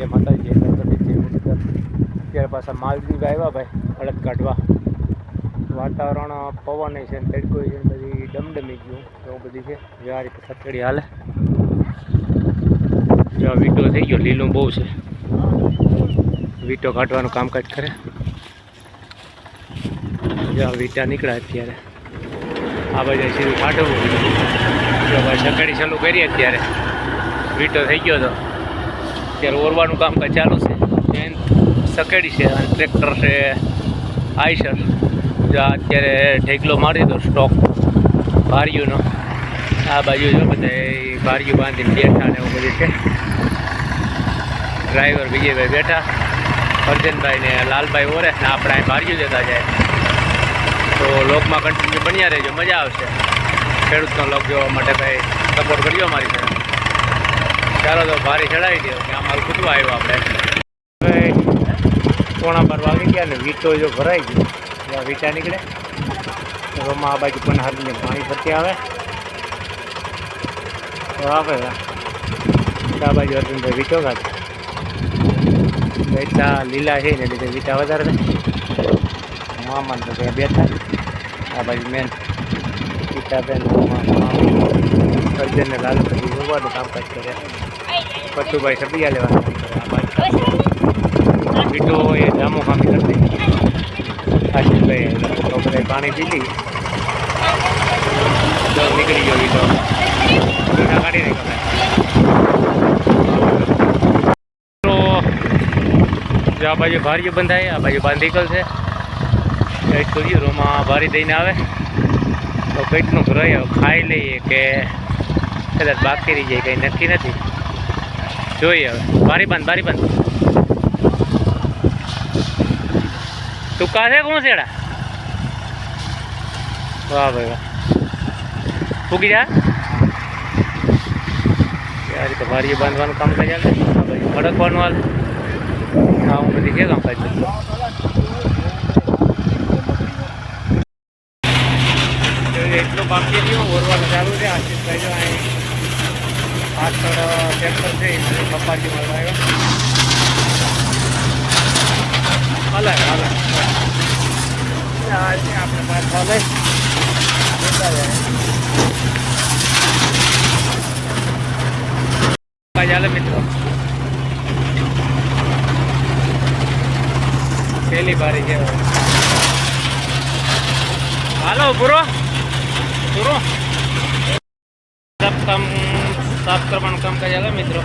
જે માતાજી જે ગણપતિ જે મુનિકર ત્યારે પાછા માલદીવ આવ્યા ભાઈ, અડદ કાઢવા. વાતાવરણ, પવન છે, ને તડકો છે, ને બધી ડમડમી ગયું એવું બધી છે. જે આ રીતે સતડી હાલે. જો વીટો થઈ ગયો, લીલું બહુ છે. વીટો કાઢવાનું કામકાજ કરે. જો વીટા નીકળ્યા અત્યારે. આ બધા સીધું કાઢવું. જો ભાઈ સકડી ચાલુ કરીએ અત્યારે. વીટો થઈ ગયો તો. અત્યારે ઓરવાનું કામકાજ ચાલુ છે. મેન સકેડી છે અને ટ્રેક્ટર છે આઈસર જો, અત્યારે ઢેકલો મારી દો સ્ટોક ભારીઓનો આ બાજુ જો બધા ભારીઓ બાંધીને બેઠા ને એવું બધું છે. ડ્રાઈવર વિજયભાઈ બેઠા. અર્જનભાઈ ને લાલભાઈ ઓરે ને આપણે અહીં ભારીઓ જતા જાય. તો લોકમાં કન્ટિન્યુ બન્યા રહેજો, મજા આવશે. ખેડૂતનો લોક જોવા માટે ભાઈ સપોર્ટ કરજો અમારી સાથે. ચાલો તો ભારી ચડાવી દો કે અમારું કૂદવા આવ્યું આપણે. પોણા બાર વાગી ગયા ને વીટો જો ભરાઈ ગયો. ત્યાં વીટા નીકળે. રોમાં આ બાજુ પણ હારીને પાણી ફરતી આવે. તો આવે આ. બાજુ અર્જુનભાઈ વીટો કાઢે. વીટા લીલા છે ને લીધે વીટા વધારે થાય મામાને તો ત્યાં બેઠા. આ બાજુ મેન પિતાબેન અર્જુનને લાલ પછી જોવાનું કામકાજ કરે પટ્ટુભાઈ સબિયા લેવા પીટો એ જામો ખામી કરતી આશીષભાઈ તો પાણી પી લી. નીકળી ગયો વીટા. કાઢી નહીં જો આ બાજુ ભારીઓ બંધાય, આ બાજુ બાંધીકલ છે. એક કર્યું રોમાં ભારી દઈને આવે. તો પેટનું ભરાય ખાઈ લઈએ કે કદાચ બાકી રહી જાય, કંઈ નક્કી નથી. જોઈએ હવે. બારી બંધ બારી બંધ. તું કાશે કોણ છેડા વાહ ભાઈ વાહ. ફૂકી જા. યાર તો બારી બાંધવાનું કામ કરી ચાલે ખડકવાનું હાલ. હા, હું બધી કે કામ કરી એટલું બાકી ઓરવાનું ચાલુ છે, આશીષભાઈ જો અહીં પાછળ ટ્રેક્ટર છે કપાટી મળવા આવ્યો. હાલે હાલે. આ છે આપણે પાછા લઈ મિત્રો. પહેલી બારી છે હાલો, પૂરો. પૂરો. સપ્તમ સાફ કરવાનું કામ કરી ચાલે મિત્રો.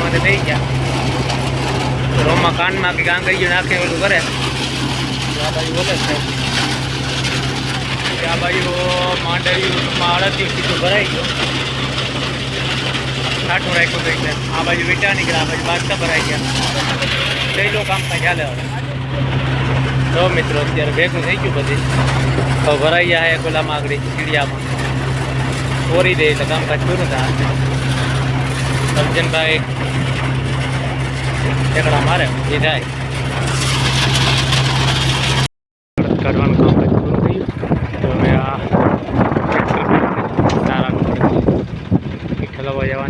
માટે થઈ ગયા. રોમાં કાનમાં કે કામ નાખે ઓલું કરે. આ બાજુ બોલે છે. આ બાજુ માંડવીમાં અડધી સીધું ભરાઈ ગયો. ઠાઠું રાખ્યું કંઈક છે આ બાજુ વીટા નીકળ્યા, આ બાજુ બાદશાહ ભરાઈ ગયા. પહેલો કામ કાંઈ ચાલે હવે. તો મિત્રો, અત્યારે ભેગું થઈ ગયું બધી. તો ભરાઈ જાય ખોલામાં આગળ ચીડિયામાં. ઓરી દે એટલે કામકાજ પૂરું થાય સર્જનભાઈ ઠેકડા મારે, એ જાય. કાઢવાનું કામ પૂરું થયું તો હવે આ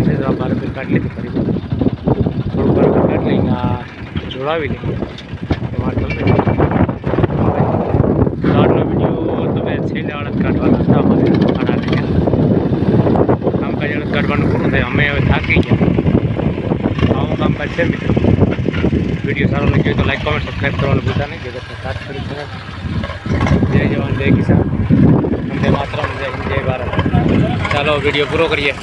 છે, તો આ બારબર કાઢી લીધી ફરી થોડું બારબર કાઢી આ જોડાવી લઈએ છેલ્લે અડદ કાઢવાના હતા અમારે આના લીધે કામકાજ અડદ કાઢવાનું પૂરું થાય. અમે હવે થાકી ગયા. આવું કામકાજ છે મિત્રો. વીડિયો સારો લાગ્યો તો લાઈક કોમેન્ટ સબસ્ક્રાઈબ કરવાનું ભૂલતા નહીં. જગતને સાથ કરી જય જવાન, જય કિસાન. વંદે માતરમ, જય જય ભારત. ચાલો, વીડિયો પૂરો કરીએ.